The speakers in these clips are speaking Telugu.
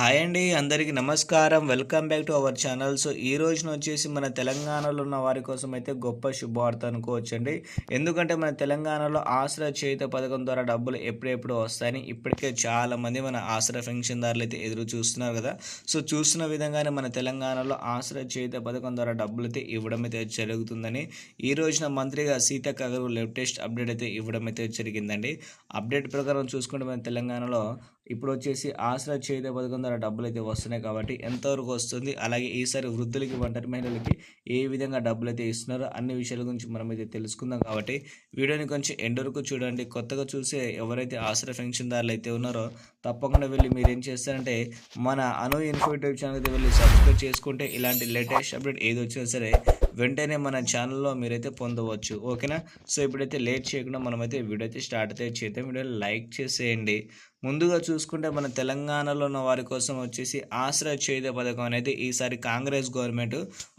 హాయ్ అండి అందరికీ నమస్కారం. Welcome back to our channel. So ఈ రోజున వచ్చేసి మన తెలంగాణలో ఉన్న వారి కోసం అయితే గొప్ప శుభవార్త అనుకోవచ్చండి. ఎందుకంటే మన తెలంగాణలో ఆసరా చేయుత పథకం ద్వారా డబ్బులు ఎప్పుడెప్పుడు వస్తాయని ఇప్పటికే చాలామంది మన ఆశ్రయ పెన్షన్దారులు అయితే ఎదురు చూస్తున్నారు కదా. సో చూస్తున్న విధంగానే మన తెలంగాణలో ఆసరా చేయుత పథకం ద్వారా డబ్బులు అయితే ఇవ్వడం అయితే జరుగుతుందని ఈ రోజున మంత్రిగా సీతక్క గారు లేటెస్ట్ అప్డేట్ అయితే ఇవ్వడం అయితే జరిగిందండి. అప్డేట్ ప్రకారం చూసుకుంటే మన తెలంగాణలో ఇప్పుడు వచ్చేసి ఆశ్రయ చేత పథకం ద్వారా డబ్బులు అయితే వస్తున్నాయి కాబట్టి ఎంతవరకు వస్తుంది అలాగే ఈసారి వృద్ధులకి ఒంటరి మహిళలకి ఏ విధంగా డబ్బులు అయితే ఇస్తున్నారో అన్ని విషయాల గురించి మనం అయితే తెలుసుకుందాం కాబట్టి వీడియోని కొంచెం ఎండ్ వరకు చూడండి. కొత్తగా చూసే ఎవరైతే ఆశ్రయ పెన్షన్దారులు అయితే ఉన్నారో తప్పకుండా వెళ్ళి మీరు ఏం చేస్తారంటే మన అను ఇన్ఫోటివ్ ఛానల్ అయితే వెళ్ళి సబ్స్క్రైబ్ చేసుకుంటే ఇలాంటి లేటెస్ట్ అప్డేట్ ఏది వచ్చినా సరే వెంటనే మన ఛానల్లో మీరైతే పొందవచ్చు. ఓకేనా? సో ఇప్పుడైతే లేట్ చేయకుండా మనమైతే వీడియో అయితే స్టార్ట్ అయితే చేద్దాం. వీడియో లైక్ చేసేయండి. ముందుగా చూసుకుంటే మన తెలంగాణలో ఉన్న వారి కోసం వచ్చేసి ఆశ్రయ చేత పథకం అనేది ఈసారి కాంగ్రెస్ గవర్నమెంట్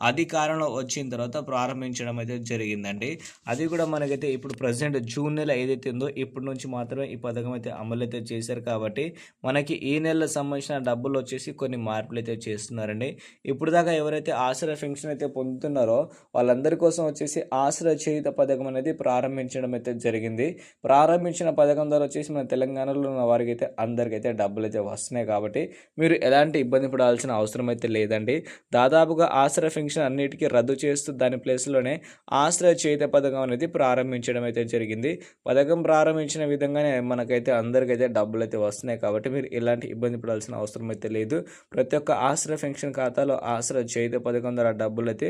అధికారంలో వచ్చిన తర్వాత ప్రారంభించడం అయితే జరిగిందండి. అది కూడా మనకైతే ఇప్పుడు ప్రజెంట్ జూన్ నెల ఏదైతే ఉందో ఇప్పటి నుంచి మాత్రమే ఈ పథకం అయితే అమలు అయితే చేశారు కాబట్టి మనకి ఈ నెలకు సంబంధించిన డబ్బులు వచ్చేసి కొన్ని మార్పులు అయితే చేస్తున్నారండి. ఇప్పుడు దాకా ఎవరైతే ఆశ్రయ పెన్షన్ అయితే పొందుతున్నారో వాళ్ళందరి కోసం వచ్చేసి ఆశ్రయ చేయుత పథకం అనేది ప్రారంభించడం అయితే జరిగింది. ప్రారంభించిన పథకం ద్వారా వచ్చేసి మన తెలంగాణలో ఉన్న వారికి అయితే అందరికైతే డబ్బులు అయితే వస్తున్నాయి కాబట్టి మీరు ఎలాంటి ఇబ్బంది పడాల్సిన అవసరం అయితే లేదండి. దాదాపుగా ఆశ్రయ పెన్షన్ అన్నిటికీ రద్దు చేస్తూ దాని ప్లేస్లోనే ఆశ్రయ చేత పథకం అనేది ప్రారంభించడం అయితే జరిగింది. పథకం ప్రారంభించిన విధంగానే మనకైతే అందరికైతే డబ్బులు అయితే వస్తున్నాయి కాబట్టి మీరు ఎలాంటి ఇబ్బంది పడాల్సిన అవసరం అయితే లేదు. ప్రతి ఒక్క ఆశ్రయ పెన్షన్ ఖాతాలో ఆశ్రయ చేత పథకం ద్వారా డబ్బులు అయితే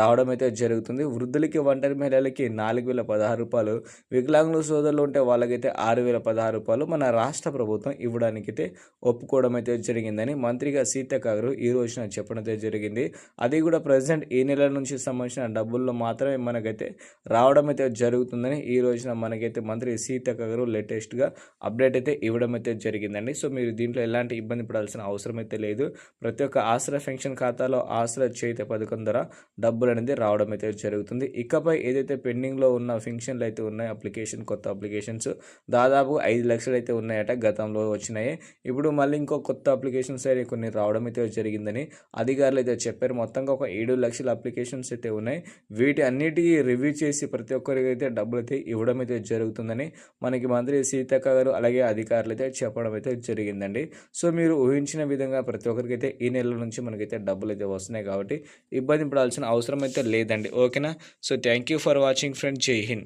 రావడం అయితే జరుగుతుంది. వృద్ధులకి ఒంటరి మహిళలకి నాలుగు వేల పదహారు రూపాయలు వికలాంగుల సోదరులు ఉంటే వాళ్ళకైతే ఆరు వేల పదహారు రూపాయలు. మన రాష్ట్ర ప్రభుత్వం ఇవ్వడానికైతే ఒప్పుకోవడం అయితే జరిగిందని మంత్రిగా సీతక్క గారు ఈ రోజున చెప్పడం అయితే జరిగింది. అది కూడా ప్రజెంట్ ఈ నెల నుంచి సంబంధించిన డబ్బుల్లో మాత్రమే మనకైతే రావడం అయితే జరుగుతుందని ఈ రోజున మనకైతే మంత్రి సీతక్క గారు లేటెస్ట్గా అప్డేట్ అయితే ఇవ్వడం అయితే జరిగిందండి. సో మీరు దీంట్లో ఎలాంటి ఇబ్బంది పడాల్సిన అవసరం అయితే లేదు. ప్రతి ఒక్క ఆశ్రయ పెన్షన్ ఖాతాలో ఆశ్రయ చేత పథకం ద్వారా డబ్బులు అనేది రావడం అయితే జరుగుతుంది. ఇకపై ఏదైతే పెండింగ్లో ఉన్న ఫెన్షన్లు అయితే ఉన్నాయి అప్లికేషన్ కొత్త అప్లికేషన్స్ దాదాపు ఐదు లక్షలు అయితే ఉన్నాయట గతంలో వచ్చినాయి. ఇప్పుడు మళ్ళీ ఇంకో కొత్త అప్లికేషన్స్ అయితే కొన్ని రావడం అయితే జరిగిందని అధికారులు అయితే చెప్పారు. మొత్తంగా ఒక ఏడు లక్షల అప్లికేషన్స్ అయితే ఉన్నాయి. వీటి అన్నిటికీ రివ్యూ చేసి ప్రతి ఒక్కరికి అయితే డబ్బులు అయితే ఇవ్వడం అయితే జరుగుతుందని మనకి మంత్రి సీతక్క గారు అలాగే అధికారులు అయితే చెప్పడం అయితే జరిగిందండి. సో మీరు ఊహించిన విధంగా ప్రతి ఒక్కరికి అయితే ఈ నెల నుంచి మనకైతే డబ్బులు అయితే వస్తున్నాయి కాబట్టి ఇబ్బంది పడాల్సిన అవసరం అయితే లేదండి. ఓకేనా? So thank you for watching friend. జై హింద్.